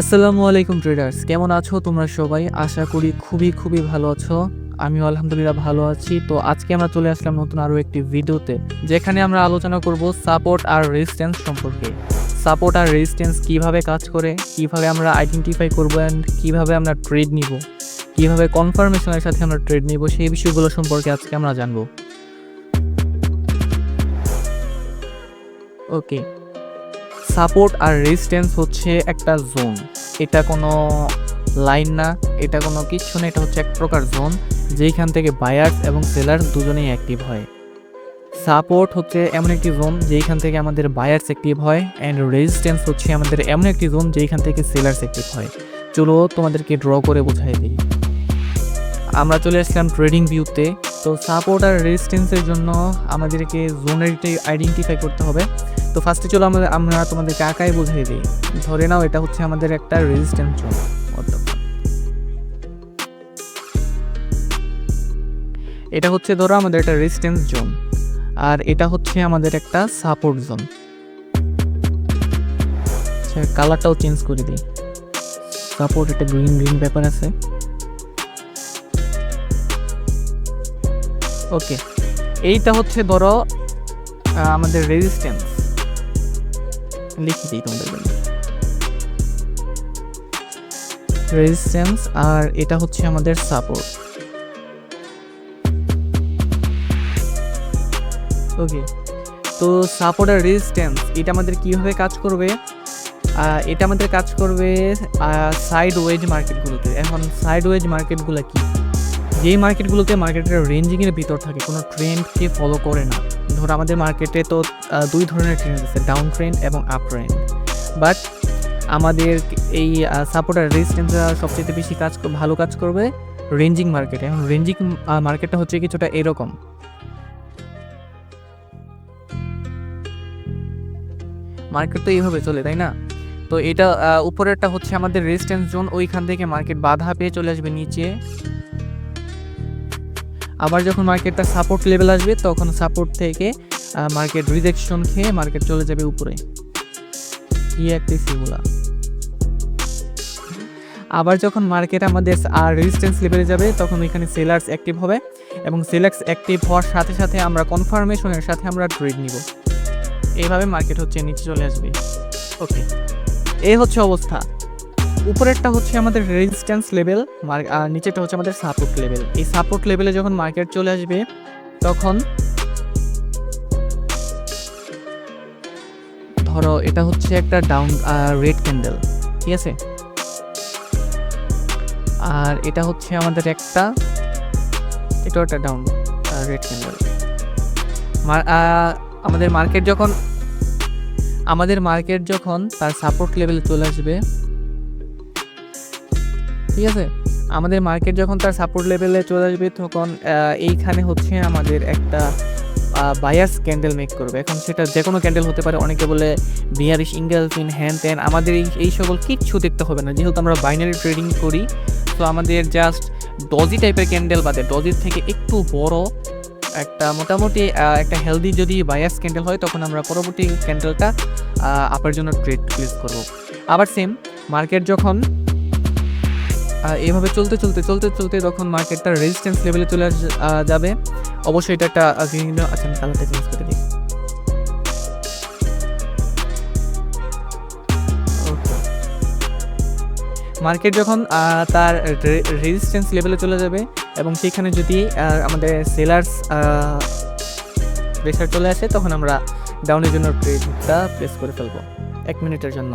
আসসালামু আলাইকুম ট্রেডার্স কেমন আছো তোমরা সবাই? আশা করি খুবই খুবই ভালো আছো। আমি আলহামদুলিল্লাহ ভালো আছি। তো আজকে আমরা চলে আসলাম নতুন আরও একটি ভিডিওতে যেখানে আমরা আলোচনা করব সাপোর্ট আর রেজিস্ট্যান্স সম্পর্কে। সাপোর্ট আর রেজিস্ট্যান্স কীভাবে কাজ করে, কীভাবে আমরা আইডেন্টিফাই করব অ্যান্ড কীভাবে আমরা ট্রেড নিব, কীভাবে কনফার্মেশনের সাথে আমরা ট্রেড নিব, সেই বিষয়গুলো সম্পর্কে আজকে আমরা জানব। ওকে সাপোর্ট আর রেজিস্ট্যান্স হচ্ছে একটা জোন এটা কোনো লাইন না, এটা কোনো কিছু না, এটা হচ্ছে এক প্রকার জোন যেইখান থেকে বায়ার্স এবং সেলার্স দুজনেই অ্যাক্টিভ হয়। সাপোর্ট হচ্ছে এমন একটি জোন যেইখান থেকে আমাদের বায়ার্স অ্যাক্টিভ হয় অ্যান্ড রেজিস্ট্যান্স হচ্ছে আমাদের এমন একটি জোন যেইখান থেকে সেলার্স অ্যাক্টিভ হয়। চলো তোমাদেরকে ড্র করে বোঝাই দিই। আমরা চলে আসলাম ট্রেডিং ভিউতে তো। সাপোর্ট আর রেজিস্ট্যান্সের জন্য আমাদেরকে জোনের আইডেন্টিফাই করতে হবে। তো ফার্স্টে চলো আমরা আমরা তোমাদেরকে আঁকাই বুঝিয়ে দিই। ধরে নাও এটা হচ্ছে আমাদের একটা রেজিস্ট্যান্স জোন এটা হচ্ছে ধরো আমাদের একটা রেজিস্ট্যান্স জোন আর এটা হচ্ছে আমাদের একটা সাপোর্ট জোন কালারটাও চেঞ্জ করে দিই। সাপোর্ট একটা গ্রিন গ্রিন ব্যাপার আছে। ওকে এইটা হচ্ছে ধরো আমাদের রেজিস্ট্যান্স লিখে দিই তোমাদের জন্য রেজিস্ট্যান্স আর এটা হচ্ছে আমাদের সাপোর্ট ওকে তো সাপোর্ট আর রেজিস্ট্যান্স এটা আমাদের কীভাবে কাজ করবে? এটা আমাদের কাজ করবে সাইড ওয়েজ মার্কেটগুলোতে এখন সাইড ওয়েজ মার্কেটগুলো কি? যেই মার্কেটগুলোতে মার্কেটের রেঞ্জিংয়ের ভিতর থাকে, কোনো ট্রেন্ডকে ফলো করে না। ধরো আমাদের মার্কেটে তো দুই ধরনের ট্রেন্ড আছে ডাউন ট্রেন্ড এবং আপ ট্রেন্ড বাট আমাদের এই সাপোর্ট আর রেজিস্ট্যান্সরা সবচেয়ে বেশি কাজ, ভালো কাজ করবে রেঞ্জিং মার্কেটে এখন রেঞ্জিং মার্কেটটা হচ্ছে কিছুটা এরকম। মার্কেট তো এইভাবে চলে, তাই না? তো এটা উপরেরটা হচ্ছে আমাদের রেজিস্ট্যান্স জোন ওইখান থেকে মার্কেট বাধা পেয়ে চলে আসবে নিচে। আবার যখন মার্কেটটা সাপোর্ট লেভেল আসবে, তখন সাপোর্ট থেকে মার্কেট রিজেকশন খেয়ে মার্কেট চলে যাবে উপরে। কি একটা সেগুলা আবার যখন মার্কেট আমাদের আর রেজিস্ট্যান্স লেভেলে যাবে, তখন ওইখানে সেলার্স অ্যাক্টিভ হবে এবং সেলার্স অ্যাক্টিভ হওয়ার সাথে সাথে আমরা কনফার্মেশনের সাথে আমরা ট্রেড নিব। এইভাবে মার্কেট হচ্ছে নিচে চলে আসবে। ওকে এই হচ্ছে অবস্থা। উপরেরটা হচ্ছে আমাদের রেজিস্ট্যান্স লেভেল আর নিচেরটা হচ্ছে আমাদের সাপোর্ট লেভেল এই সাপোর্ট লেভেলে যখন মার্কেট চলে আসবে, তখন ধরো এটা হচ্ছে একটা ডাউন রেড ক্যান্ডেল ঠিক আছে? আর এটা হচ্ছে আমাদের একটা, এটাও একটা ডাউন রেড ক্যান্ডেল আমাদের মার্কেট যখন আমাদের মার্কেট যখন তার সাপোর্ট লেভেলে চলে আসবে ঠিক আছে? আমাদের মার্কেট যখন তার সাপোর্ট লেভেলে চলে আসবে, তখন এইখানে হচ্ছে আমাদের একটা বায়াস ক্যান্ডেল মেক করবে। এখন সেটা যে কোনো ক্যান্ডেল হতে পারে, অনেকে বলে বিয়ারিশ ইঙ্গেলফিন হ্যান ত্যান আমাদের এই এই সকল কিচ্ছু দেখতে হবে না। যেহেতু আমরা বাইনারি ট্রেডিং করি তো আমাদের জাস্ট ডজি টাইপের ক্যান্ডেল বাদে ডজির থেকে একটু বড় একটা মোটামুটি একটা হেলদি যদি বায়াস ক্যান্ডেল হয়, তখন আমরা পরবর্তী ক্যান্ডেলটা আপার জন্য ট্রেড প্লেস করব। আবার সেম মার্কেট যখন এভাবে চলতে চলতে চলতে চলতে তখন মার্কেটটা রেজিস্ট্যান্স লেভেলে চলে যাবে। অবশ্যই এটা একটা গ্রিন আচ্ছা আমি কালারটা চেঞ্জ করে দিই। মার্কেট যখন তার রেজিস্ট্যান্স লেভেলে চলে যাবে এবং সেখানে যদি আমাদের সেলার্স প্রেসার চলে আসে, তখন আমরা ডাউনের জন্য ট্রেডটা প্লেস করে ফেলব এক মিনিটের জন্য।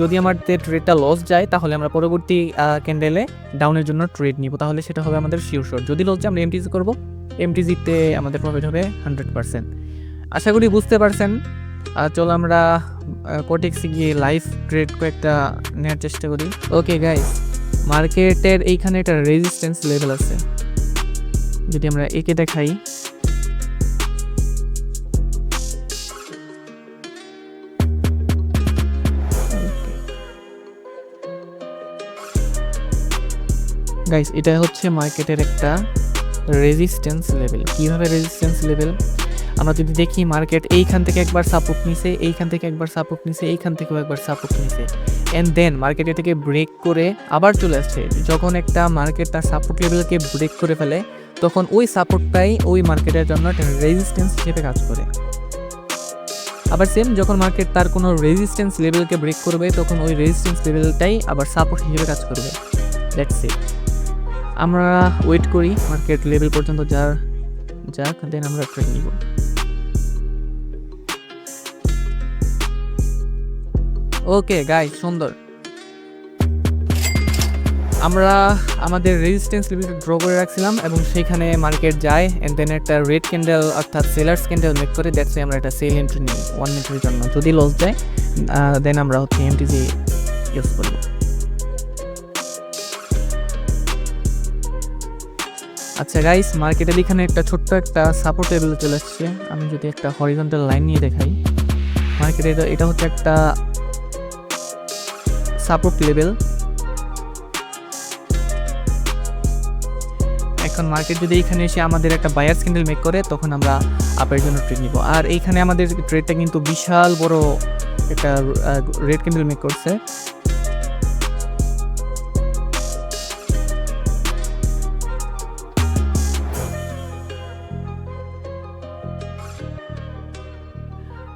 যদি আমাদের ট্রেডটা লস যায়, তাহলে আমরা পরবর্তী ক্যান্ডেলে ডাউনের জন্য ট্রেড নিব। তাহলে সেটা হবে আমাদের শিওর যদি লস যায়, আমরা এমটিজি করব। এমটিজিতে আমাদের প্রফিট হবে হান্ড্রেড পার্সেন্ট আশা করি বুঝতে পারছেন। চলো আমরা কোটেক্সে গিয়ে লাইভ ট্রেড কয়েকটা নেওয়ার চেষ্টা করি। ওকে গাইস মার্কেটের এইখানে একটা রেজিস্ট্যান্স লেভেল আছে। যদি আমরা একে দেখাই। গাইস এটা হচ্ছে মার্কেটের একটা রেজিস্ট্যান্স লেভেল কীভাবে রেজিস্ট্যান্স লেভেল আমরা যদি দেখি মার্কেট এইখান থেকে একবার সাপোর্ট নিছে, এইখান থেকে একবার সাপোর্ট নিছে, এইখান থেকেও একবার সাপোর্ট নিছে। অ্যান্ড দেন মার্কেটে থেকে ব্রেক করে আবার চলে আসছে। যখন একটা মার্কেট তার সাপোর্ট লেভেলকে ব্রেক করে ফেলে, তখন ওই সাপোর্টটাই ওই মার্কেটের জন্য একটা রেজিস্ট্যান্স হিসেবে কাজ করে। আবার সেম যখন মার্কেট তার কোনো রেজিস্ট্যান্স লেভেলকে ব্রেক করবে, তখন ওই রেজিস্ট্যান্স লেভেলটাই আবার সাপোর্ট হিসেবে কাজ করবে। দ্যাটস ইট আমরা ওয়েট করি মার্কেট লেভেল পর্যন্ত যার, যাক দেন আমরা ট্রেড নিব। ওকে গাই সুন্দর। আমরা আমাদের রেজিস্ট্যান্স লেভেলটা ড্র করে রাখছিলাম এবং সেখানে মার্কেট যায় অ্যান্ড দেন একটা রেড ক্যান্ডেল অর্থাৎ সেলার্স ক্যান্ডেল মেক করে দেখছি আমরা একটা সেল এন্ট্রি নিই ওয়ান মিনিটের জন্য। যদি লস যায় দেন আমরা হচ্ছে এমটিজি ইউজ করব। আচ্ছা গাইস মার্কেটের এখানে একটা ছোট্ট একটা সাপোর্ট লেভেল চলে আসছে। আমি যদি একটা হরিজন্টাল লাইন নিয়ে দেখাই। মার্কেটে এটা হচ্ছে একটা সাপোর্ট লেভেল এখন মার্কেট যদি এখানে এসে আমাদের একটা বায়ার ক্যান্ডেল মেক করে, তখন আমরা আপের জন্য ট্রেড নিব। আর এইখানে আমাদের ট্রেডটা কিন্তু বিশাল বড় একটা রেড ক্যান্ডেল মেক করছে।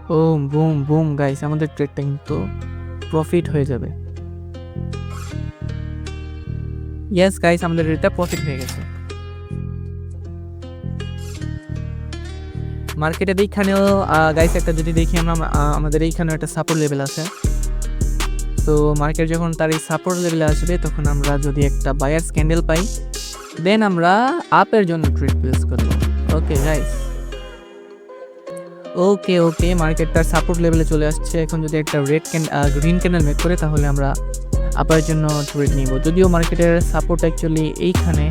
ও বুম বুম গাইস আমাদের ট্রেডটা কিন্তু প্রফিট হয়ে যাবে। ইয়েস গাইস আমাদের এটা প্রফিট হয়ে গেছে। মার্কেটের এইখানেও গাইস একটা যদি দেখি আমরা আমাদের এইখানেও একটা সাপোর্ট লেভেল আছে। তো মার্কেট যখন তার এই সাপোর্ট লেভেলে আসবে, তখন আমরা যদি একটা বায়ার স্ক্যান্ডেল পাই দেন আমরা আপের জন্য ট্রেড প্লেস করব। Okay guys okay okay market তার সাপোর্ট লেভেলে চলে আসছে। এখন যদি একটা red can green candle make করে, তাহলে আমরা আপার জন্য ট্রেড নিব। যদিও মার্কেটের সাপোর্ট অ্যাকচুয়ালি এইখানে।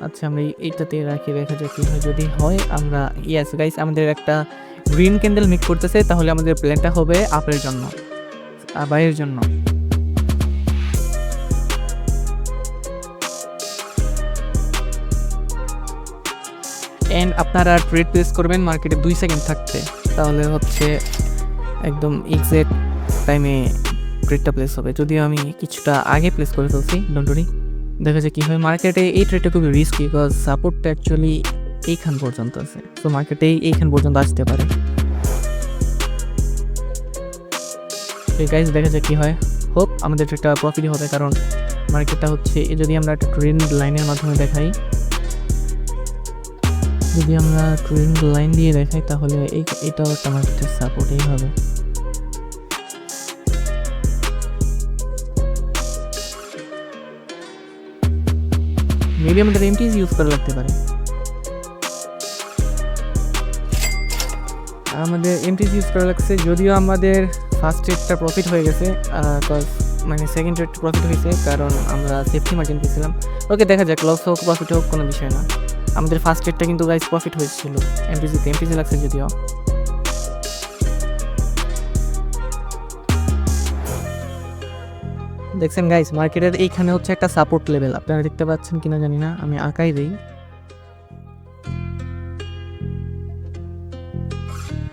আচ্ছা আমরা এই- এইটাতে রাখি, দেখা যাক কী হয়। যদি হয়, আমরা ইয়াস গাইস আমাদের একটা গ্রিন ক্যান্ডেল মেক করতেছে, তাহলে আমাদের প্ল্যানটা হবে আপের জন্য বাইরের জন্য। অ্যান্ড আপনারা ট্রেড প্লেস করবেন মার্কেটে দুই সেকেন্ড থাকতে। তাহলে হচ্ছে একদম এক্সাক্ট টাইমে ট্রেডটা প্লেস হবে। যদিও আমি কিছুটা আগে প্লেস করে ফেলছি ডন্টরি দেখা যায় কী হয়। মার্কেটে এই ট্রেডটা খুবই রিস্কি বিকজ সাপোর্টটা অ্যাকচুয়ালি এইখান পর্যন্ত আছে। তো মার্কেটে এইখান পর্যন্ত আসতে পারে। গাইজ দেখা যায় কী হয়। হোপ আমাদের ট্রেডটা প্রফিটই হবে, কারণ মার্কেটটা হচ্ছে, যদি আমরা একটা ট্রেন্ড লাইনের মাধ্যমে দেখাই যদি আমরা ট্রেন্ড লাইন দিয়ে দেখাই, তাহলে এই এটাও একটা মার্কেটের সাপোর্টেই হবে। মেবি আমাদের এমটিজ ইউজ করা লাগতে পারে। আমাদের এমটিজ ইউজ করা লাগছে, যদিও আমাদের ফার্স্ট রেটটা প্রফিট হয়ে গেছে কজ মানে সেকেন্ড রেট প্রফিট হয়েছে, কারণ আমরা সেফটি মার্জিন পেয়েছিলাম ওকে দেখা যাক লস হোক প্রফিট হোক, কোনো বিষয় না। আমাদের ফার্স্ট রেটটা কিন্তু গাইজ প্রফিট হয়েছিল। এমটিজিতে এমটিজি লাগছে যদিও। দেখছেন গাইস মার্কেটের এইখানে হচ্ছে একটা সাপোর্ট লেভেল আপনারা দেখতে পাচ্ছেন কিনা জানি না, আমি আঁকাই দিই।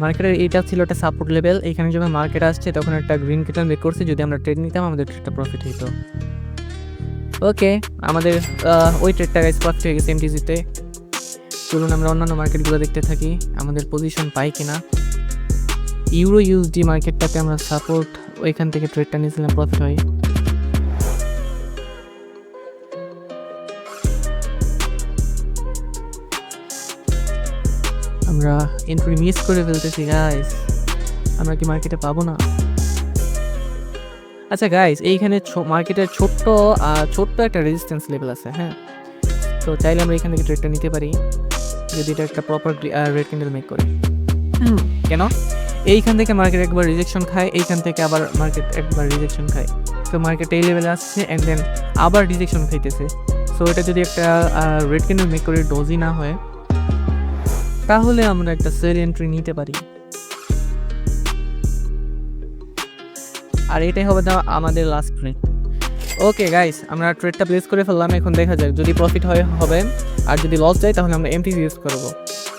মার্কেটের এইটা ছিল একটা সাপোর্ট লেভেল এখানে যখন মার্কেট আসছে, তখন একটা গ্রিন ক্যান্ডেল মেক করছে। যদি আমরা ট্রেড নিতাম, আমাদের ট্রেডটা প্রফিট হতো ওকে আমাদের ওই ট্রেডটা গাইস প্রফিট হয়ে গেছে এমটিজিতে চলুন আমরা অন্যান্য মার্কেটগুলো দেখতে থাকি, আমাদের পজিশন পাই কিনা। ইউরো ইউএসডি মার্কেটটাতে আমরা সাপোর্ট ওইখান থেকে ট্রেডটা নিয়েছিলাম প্রফিট হয়। আমরা এন্ট্রি মিস করে ফেলতেছি গাইস আমরা কি মার্কেটে পাবো না? আচ্ছা গাইস এইখানে মার্কেটের ছোট্ট ছোট্ট একটা রেজিস্ট্যান্স লেভেল আছে হ্যাঁ। তো চাইলে আমরা এখান থেকে ট্রেডটা নিতে পারি। যদি এটা একটা প্রপার রেড ক্যান্ডেল মেক করে। কেন? এইখান থেকে মার্কেট একবার রিজেকশন খায় এইখান থেকে আবার মার্কেট একবার রিজেকশন খায়। তো মার্কেট এই লেভেলে আসছে অ্যান্ড দেন আবার রিজেকশন খাইতেছে। সো এটা যদি একটা রেড ক্যান্ডেল মেক করে ডোজি না হয় তাহলে আমরা একটা সেল এন্ট্রি নিতে পারি। আর এটাই হবে আমাদের লাস্ট ট্রেড ওকে গাইস আমরা ট্রেডটা প্লেস করে ফেললাম, এখন দেখা যাক, যদি প্রফিট হয়, হবে। আর যদি লস যায়, তাহলে আমরা এমটিজি ইউজ করব।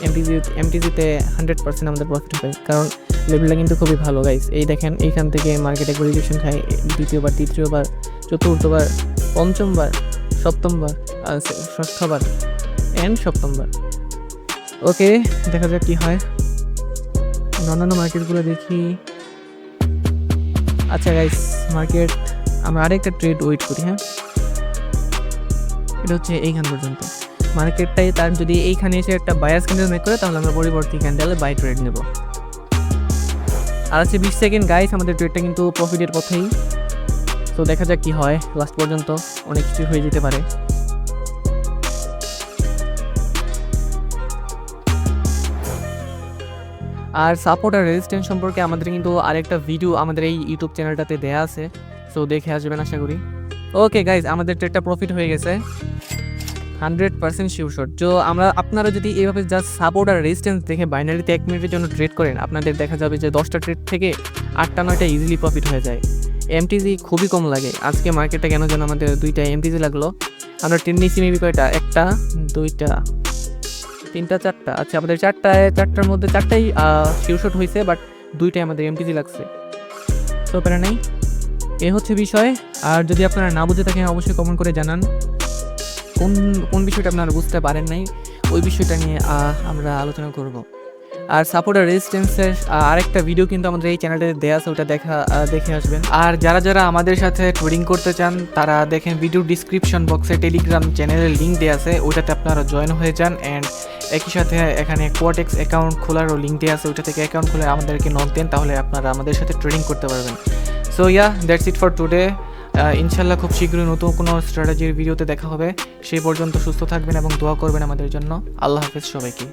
এমটিজি এমটিজিতে হান্ড্রেড পার্সেন্ট আমাদের প্রফিট হবে। কারণ লেভেলটা কিন্তু খুবই ভালো গাইস এই দেখেন, এইখান থেকে মার্কেটে রিজেকশন খায় দ্বিতীয়বার, তৃতীয়বার, চতুর্থবার, পঞ্চমবার, সপ্তমবার ষষ্ঠবার অ্যান্ড সপ্তমবার। ওকে দেখা যাক কি হয়। অন্যান্য মার্কেটগুলো দেখি। আচ্ছা গাইস মার্কেট আমরা আরেকটা ট্রেড ওয়েট করি হ্যাঁ? এটা হচ্ছে এইখান পর্যন্ত। মার্কেটটাই তার যদি এইখানে এসে একটা বায়াস ক্যান্ডেল মেক করে, তাহলে আমরা পরবর্তী ক্যান্ডেলে বাই ট্রেড নেব। আর আছে বিশ সেকেন্ড গাইস আমাদের ট্রেডটা কিন্তু প্রফিটের পথেই। তো দেখা যাক কি হয় লাস্ট পর্যন্ত অনেক কিছু হয়ে যেতে পারে। আর সাপোর্ট আর রেজিস্ট্যান্স সম্পর্কে আমাদের কিন্তু আরেকটা ভিডিও আমাদের এই ইউটিউব চ্যানেলটাতে দেয়া আছে। সো দেখে আসবেন আশা করি। ওকে গাইজ আমাদের ট্রেডটা প্রফিট হয়ে গেছে। হান্ড্রেড পার্সেন্ট শিওর তো আমরা, আপনারা যদি এইভাবে জাস্ট সাপোর্ট আর রেজিস্ট্যান্স দেখে বাইনারিতে এক মিনিটের জন্য ট্রেড করেন, আপনাদের দেখা যাবে যে দশটা ট্রেড থেকে আটটা, নয়টা ইজিলি প্রফিট হয়ে যায়। এমটিজি খুবই কম লাগে। আজকে মার্কেটটা কেন যেন আমাদের দুইটা এমটিজি লাগল। আমরা টেন নিয়েছি মেবি কয়টা? একটা, দুইটা, তিনটা, চারটা। আচ্ছা আমাদের চারটায়, চারটার মধ্যে চারটাই শিওরশট হয়েছে বাট দুইটাই আমাদের এমটিজি লাগছে। তো প্যারা নেই? এ হচ্ছে বিষয়। আর যদি আপনারা না বুঝে থাকেন, অবশ্যই কমেন্ট করে জানান। কোন কোন বিষয়টা আপনারা বুঝতে পারেন নাই, ওই বিষয়টা নিয়ে আমরা আলোচনা করব। আর সাপোর্ট আর রেজিস্ট্যান্সের আরেকটা ভিডিও কিন্তু আমাদের এই চ্যানেলে দেওয়া আছে, ওটা দেখা দেখে আসবেন। আর যারা যারা আমাদের সাথে ট্রেডিং করতে চান, তারা দেখেন ভিডিও ডিসক্রিপশন বক্সে টেলিগ্রাম চ্যানেলের লিঙ্ক দেওয়া আছে ওটাতে আপনারা জয়েন হয়ে যান। অ্যান্ড একই সাথে এখানে কোয়াটেক্স অ্যাকাউন্ট খোলারও লিঙ্ক দেওয়া আছে ওটা থেকে অ্যাকাউন্ট খুলে আমাদেরকে নক দেন, তাহলে আপনারা আমাদের সাথে ট্রেডিং করতে পারবেন। So yeah that's it for today ইনশাল্লাহ খুব শীঘ্রই নতুন কোনো স্ট্র্যাটেজির ভিডিওতে দেখা হবে। সেই পর্যন্ত সুস্থ থাকবেন এবং দোয়া করবেন আমাদের জন্য। আল্লাহ হাফেজ সবাইকে।